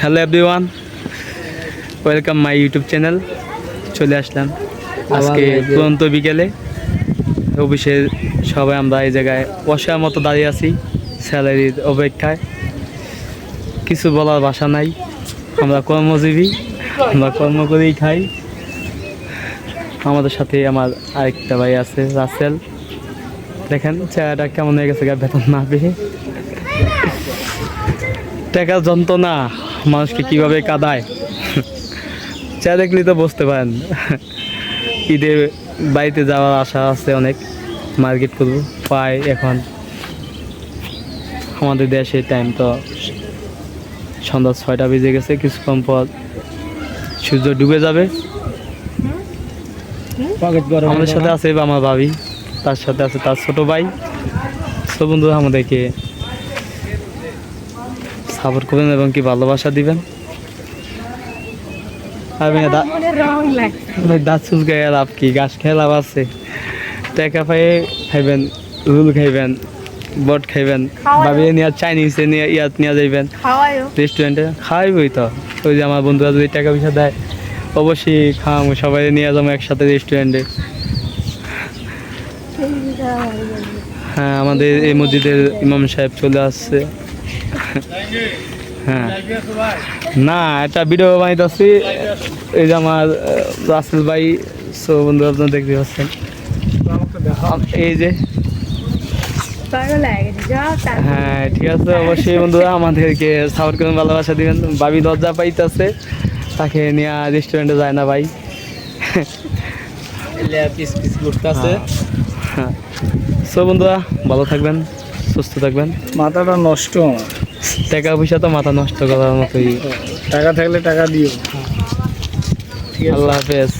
Hello everyone welcome my YouTube channel চলে আসলাম। আজকে তুরন্ত বিকেলে। অফিসে সবাই আমরা এই জায়গায় বসার মতো দাঁড়িয়ে আছি স্যালারির অপেক্ষায়। কিছু বলার বাসা নাই। আমরা কর্মজীবী আমরা কর্ম করেই খাই। আমাদের সাথে আমার আরেকটা ভাই আছে রাসেল। দেখেন চেহারাটা কেমন হয়ে গেছে গা বেতন না পেয়ে। টাকা যন্ত্রণা। মানুষকে কীভাবে কাদায়? চা দেখলেই তো বুঝতে পারেন। ঈদে বাড়িতে যাওয়ার আশা আছে অনেক মার্কেট করব পাই এখন। আমাদের দেশে টাইম তো সন্ধ্যা ছয়টা বেজে গেছে কিছুক্ষণ পর সূর্য ডুবে যাবে। আমাদের সাথে আছে আমার ভাবি তার সাথে আছে তার ছোট ভাই। তো বন্ধু আমাদেরকে সাপোর্ট করবেন এবং কি ভালোবাসা দিবেন? দাঁত লাভ কি? গাছ খেয়ে লাভ আছে। টাকা খাইবেন রুল খাইবেন বট খাইবেন নিয়ে চাইনিজে নিয়ে ইয়াত নিয়ে যাইবেন। রেস্টুরেন্টে খাওয়াইবই তো। ওই যে আমার বন্ধুরা যদি টাকা পয়সা দেয় অবশ্যই খাওয়াবো সবাই নিয়ে যাব একসাথে রেস্টুরেন্টে হ্যাঁ আমাদের এই মসজিদের ইমাম সাহেব চলে আসছে। হ্যাঁ। না একটা ভিডিও বানাইতেছি এই যে আমার রাসেল ভাই সো বন্ধু আপনারা দেখতে পাচ্ছেন। এই যে। হ্যাঁ ঠিক আছে অবশ্যই বন্ধুরা আমাদেরকে সাপোর্ট করুন ভালোবাসা দিবেন। ভাবি দরজা পাইতেছে তাকে নিয়ে রেস্টুরেন্টে যায় না ভাই। পিস পিস করতেছে হ্যাঁ। সো বন্ধুরা ভালো থাকবেন। সুস্থ থাকবেন? মাথাটা নষ্ট টাকা পয়সা তো মাথা নষ্ট করার মতোই। টাকা থাকলে টাকা দিও। আল্লাহ হাফেজ।